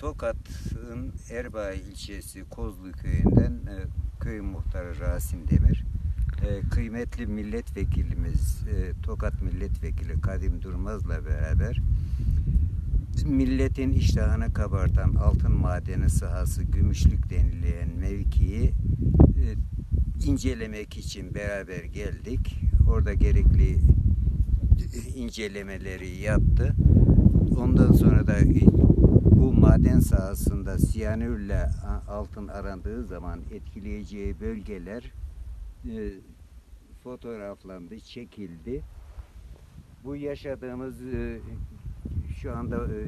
Tokat'ın Erbaa ilçesi Kozlu köyünden e, köy muhtarı Rasim Demir. E, kıymetli milletvekilimiz e, Tokat milletvekili Kadim Durmaz'la beraber milletin iştahını kabartan altın madeni sahası gümüşlük denilen mevkiyi e, incelemek için beraber geldik. Orada gerekli e, incelemeleri yaptı. Ondan sonra da bu maden sahasında siyanürle altın arandığı zaman etkileyeceği bölgeler e, fotoğraflandı, çekildi. Bu yaşadığımız e, şu anda e,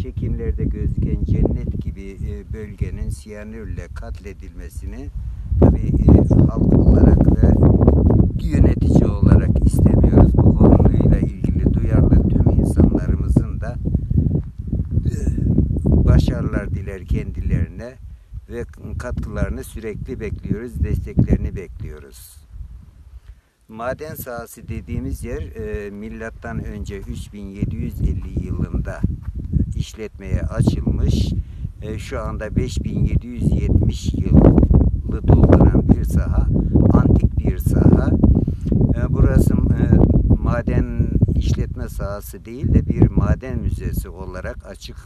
çekimlerde gözüken cennet gibi e, bölgenin siyanürle katledilmesini tabii e, halk olarak ve yönetici olarak istemiyoruz. Bu konuyla ilgili duyarlı tüm insanlarımızın da e, başarılar diler kendilerine ve katkılarını sürekli bekliyoruz, desteklerini bekliyoruz. Maden sahası dediğimiz yer e, milattan önce 3750 yılında işletmeye açılmış. E, şu anda 5770 yılı dolduran bir saha, antik bir saha. E, burası e, maden işletme sahası değil de bir maden müzesi olarak açık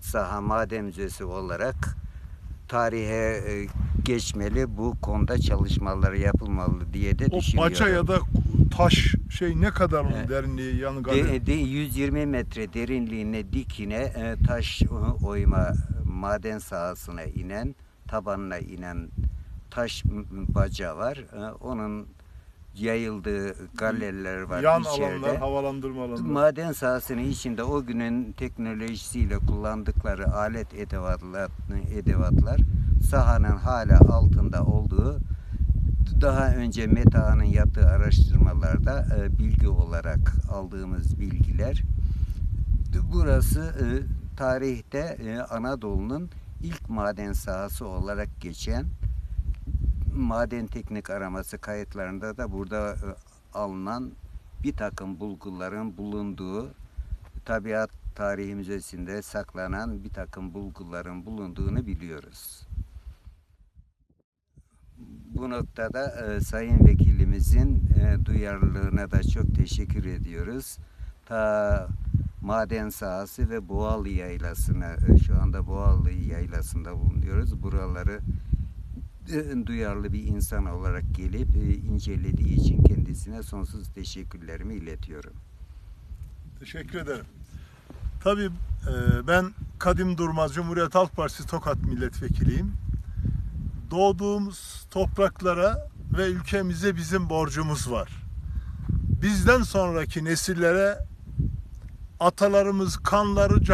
saha maden müzesi olarak tarihe e, geçmeli. Bu konuda çalışmaları yapılmalı diye de O düşünüyorum. baca ya da taş şey ne kadar onun Evet. derinliği galiba. De, de 120 metre derinliğine dikine e, taş e, oyma maden sahasına inen, tabanına inen taş baca var. E, Onun yayıldığı galeriler var Yan içeride. alanlar, havalandırma alanları. Maden sahasının içinde o günün teknolojisiyle kullandıkları alet edevatlar, edevatlar sahanın hala altında olduğu daha önce META'nın yaptığı araştırmalarda e, bilgi olarak aldığımız bilgiler. Burası e, tarihte e, Anadolu'nun ilk maden sahası olarak geçen maden teknik araması kayıtlarında da burada e, alınan bir takım bulguların bulunduğu tabiat tarihi müzesinde saklanan bir takım bulguların bulunduğunu biliyoruz. Bu noktada e, Sayın Vekilimizin e, duyarlılığına da çok teşekkür ediyoruz. Ta maden sahası ve Boğalı Yaylası'na e, şu anda Boğalı Yaylası'nda bulunuyoruz. Buraları duyarlı bir insan olarak gelip e, incelediği için kendisine sonsuz teşekkürlerimi iletiyorum. Teşekkür ederim. Tabii e, ben Kadim Durmaz Cumhuriyet Halk Partisi Tokat Milletvekiliyim. Doğduğumuz topraklara ve ülkemize bizim borcumuz var. Bizden sonraki nesillere atalarımız kanları,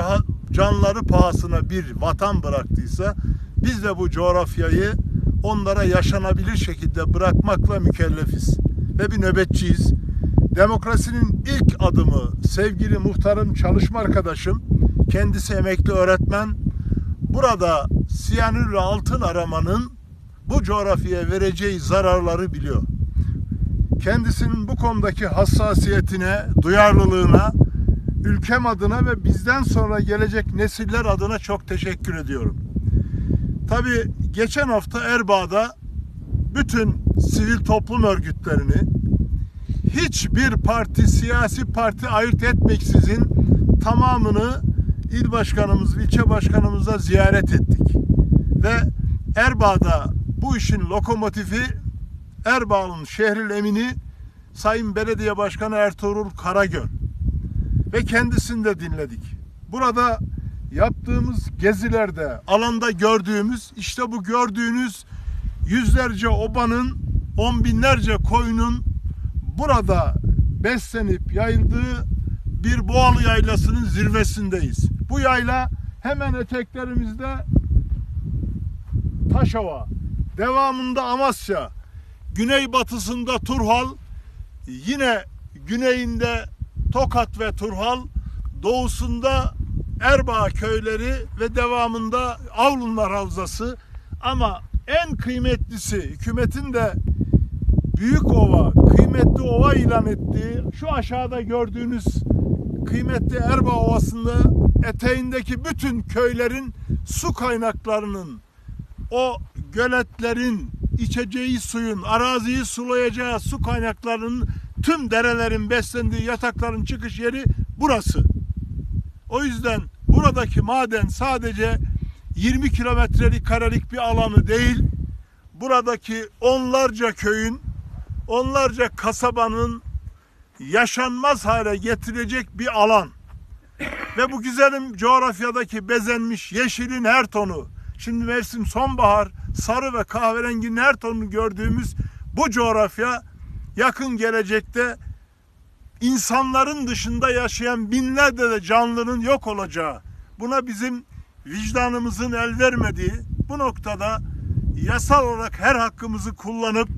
canları pahasına bir vatan bıraktıysa biz de bu coğrafyayı onlara yaşanabilir şekilde bırakmakla mükellefiz ve bir nöbetçiyiz. Demokrasinin ilk adımı sevgili muhtarım, çalışma arkadaşım, kendisi emekli öğretmen. Burada siyanürle altın aramanın bu coğrafyaya vereceği zararları biliyor. Kendisinin bu konudaki hassasiyetine, duyarlılığına, ülkem adına ve bizden sonra gelecek nesiller adına çok teşekkür ediyorum. Tabii geçen hafta Erbaa'da bütün sivil toplum örgütlerini hiçbir parti, siyasi parti ayırt etmeksizin tamamını il başkanımız, ilçe başkanımızla ziyaret ettik. Ve Erbaa'da bu işin lokomotifi Erbaa'nın şehril emini Sayın Belediye Başkanı Ertuğrul Karagöl ve kendisini de dinledik. Burada yaptığımız gezilerde alanda gördüğümüz işte bu gördüğünüz yüzlerce obanın on binlerce koyunun burada beslenip yayıldığı bir Boğalı Yaylası'nın zirvesindeyiz. Bu yayla hemen eteklerimizde Taşova, devamında Amasya, güneybatısında Turhal, yine güneyinde Tokat ve Turhal, doğusunda Erbaa köyleri ve devamında Avlunlar Havzası ama en kıymetlisi hükümetin de Büyük Ova, kıymetli ova ilan ettiği şu aşağıda gördüğünüz kıymetli Erbaa Ovası'nda eteğindeki bütün köylerin su kaynaklarının o göletlerin içeceği suyun, araziyi sulayacağı su kaynaklarının tüm derelerin beslendiği yatakların çıkış yeri burası. O yüzden buradaki maden sadece 20 kilometrelik karelik bir alanı değil, buradaki onlarca köyün, onlarca kasabanın yaşanmaz hale getirecek bir alan. Ve bu güzelim coğrafyadaki bezenmiş yeşilin her tonu, şimdi mevsim sonbahar, sarı ve kahverenginin her tonunu gördüğümüz bu coğrafya yakın gelecekte insanların dışında yaşayan binlerce de canlının yok olacağı, buna bizim vicdanımızın el vermediği bu noktada yasal olarak her hakkımızı kullanıp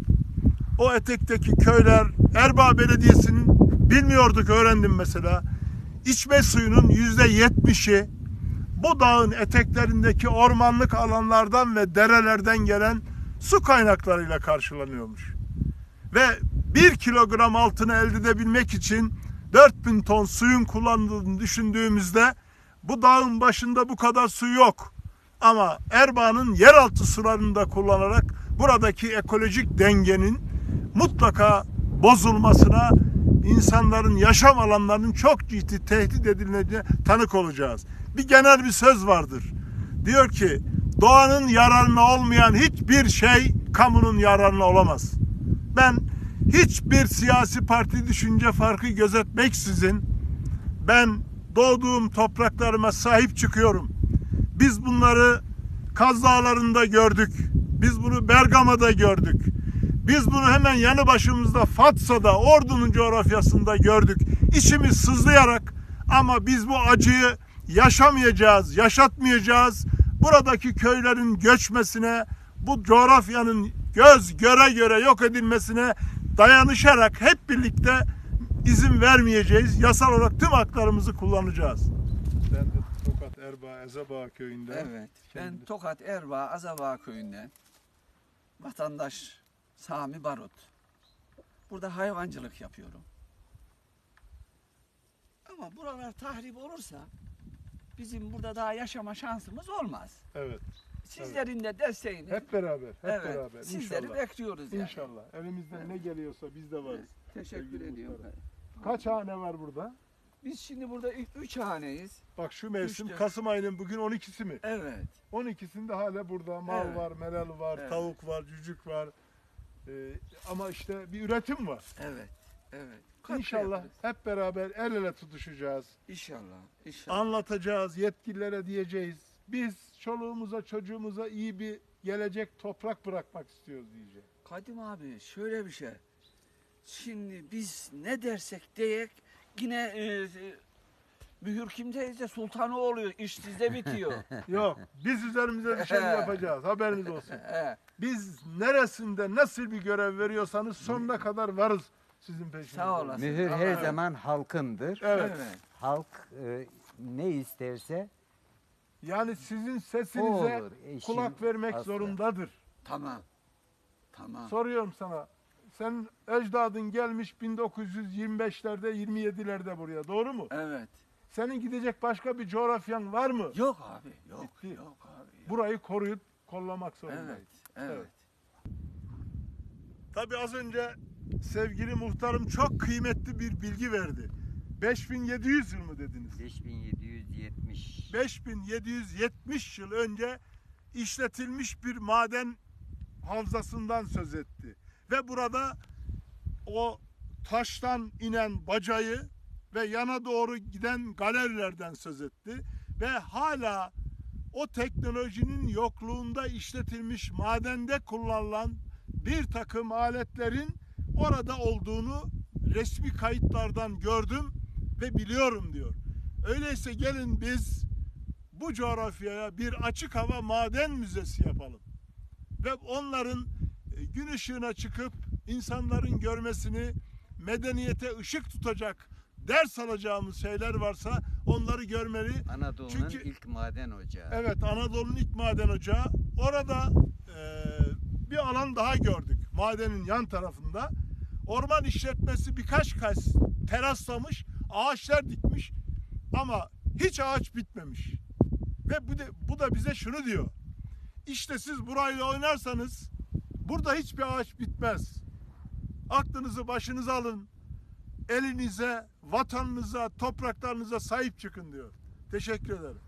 o etekteki köyler Erbaa Belediyesi'nin bilmiyorduk öğrendim mesela içme suyunun yüzde yetmişi bu dağın eteklerindeki ormanlık alanlardan ve derelerden gelen su kaynaklarıyla karşılanıyormuş. Ve bir kilogram altını elde edebilmek için 4000 ton suyun kullanıldığını düşündüğümüzde bu dağın başında bu kadar su yok. Ama Erbaa'nın yeraltı sularını da kullanarak buradaki ekolojik dengenin mutlaka bozulmasına insanların yaşam alanlarının çok ciddi tehdit edileceğine tanık olacağız. Bir genel bir söz vardır. Diyor ki doğanın yararına olmayan hiçbir şey kamunun yararına olamaz. Ben hiçbir siyasi parti düşünce farkı gözetmeksizin ben doğduğum topraklarıma sahip çıkıyorum. Biz bunları Kaz Dağları'nda gördük. Biz bunu Bergama'da gördük. Biz bunu hemen yanı başımızda Fatsa'da, Ordu'nun coğrafyasında gördük. İçimiz sızlayarak ama biz bu acıyı yaşamayacağız, yaşatmayacağız. Buradaki köylerin göçmesine, bu coğrafyanın göz göre göre yok edilmesine dayanışarak hep birlikte izin vermeyeceğiz. Yasal olarak tüm haklarımızı kullanacağız. Ben de Tokat Erbaa Ezebağ köyünde. Evet. Ben Tokat Erbaa Azabağ köyünden vatandaş Sami Barut. Burada hayvancılık yapıyorum. Ama buralar tahrip olursa bizim burada daha yaşama şansımız olmaz. Evet. Sizlerin de desteğini Hep beraber, hep evet, beraber. sizleri İnşallah. bekliyoruz yani. İnşallah. Elimizden ne geliyorsa biz de varız. Teşekkür ediyorum. Kaç hane var burada? Biz şimdi burada üç haneyiz. Bak şu mevsim Üçte. Kasım ayının bugün 12'si mi? Evet. 12'sinde hala burada mal Evet. var, melal var, Evet. tavuk var, cücük var. Ee, ama işte bir üretim var. Evet. Evet. Katkı İnşallah yaparız. hep beraber el ele tutuşacağız. İnşallah. İnşallah. Anlatacağız, yetkililere diyeceğiz. Biz çoluğumuza, çocuğumuza iyi bir gelecek toprak bırakmak istiyoruz diyeceğiz. Kadim abi şöyle bir şey. Şimdi biz ne dersek diyek yine e, e, mühür kimdeyse sultanı oluyor. İş sizde bitiyor. Yok, biz üzerimize düşeni yapacağız. Haberiniz olsun. Biz neresinde nasıl bir görev veriyorsanız sonuna kadar varız sizin peşinizde. Sağ olasın. Mühür her zaman halkındır. Evet. evet. Halk e, ne isterse Yani sizin sesinize olur. Eşim, kulak vermek asla. zorundadır. Tamam. Tamam. Soruyorum sana. Sen ecdadın gelmiş 1925'lerde 27'lerde buraya doğru mu? Evet. Senin gidecek başka bir coğrafyan var mı? Yok abi. Yok. Bitti. Yok abi. yok. Burayı koruyup kollamak zorundayız. Evet. Evet. Tabii az önce sevgili muhtarım çok kıymetli bir bilgi verdi. 5700 yıl mı dediniz? 5770 5770 yıl önce işletilmiş bir maden havzasından söz etti. Ve burada o taştan inen bacayı ve yana doğru giden galerilerden söz etti. Ve hala o teknolojinin yokluğunda işletilmiş madende kullanılan bir takım aletlerin orada olduğunu resmi kayıtlardan gördüm ve biliyorum diyor. Öyleyse gelin biz bu coğrafyaya bir açık hava maden müzesi yapalım. Ve onların e, gün ışığına çıkıp insanların görmesini, medeniyete ışık tutacak, ders alacağımız şeyler varsa onları görmeli. Anadolu'nun Çünkü- ilk maden ocağı. Evet Anadolu'nun ilk maden ocağı. Orada e, bir alan daha gördük. Madenin yan tarafında. Orman işletmesi birkaç kez teraslamış, ağaçlar dikmiş. Ama hiç ağaç bitmemiş. Ve bu, de, bu da bize şunu diyor. İşte siz burayla oynarsanız burada hiçbir ağaç bitmez. Aklınızı başınıza alın. Elinize, vatanınıza, topraklarınıza sahip çıkın diyor. Teşekkür ederim.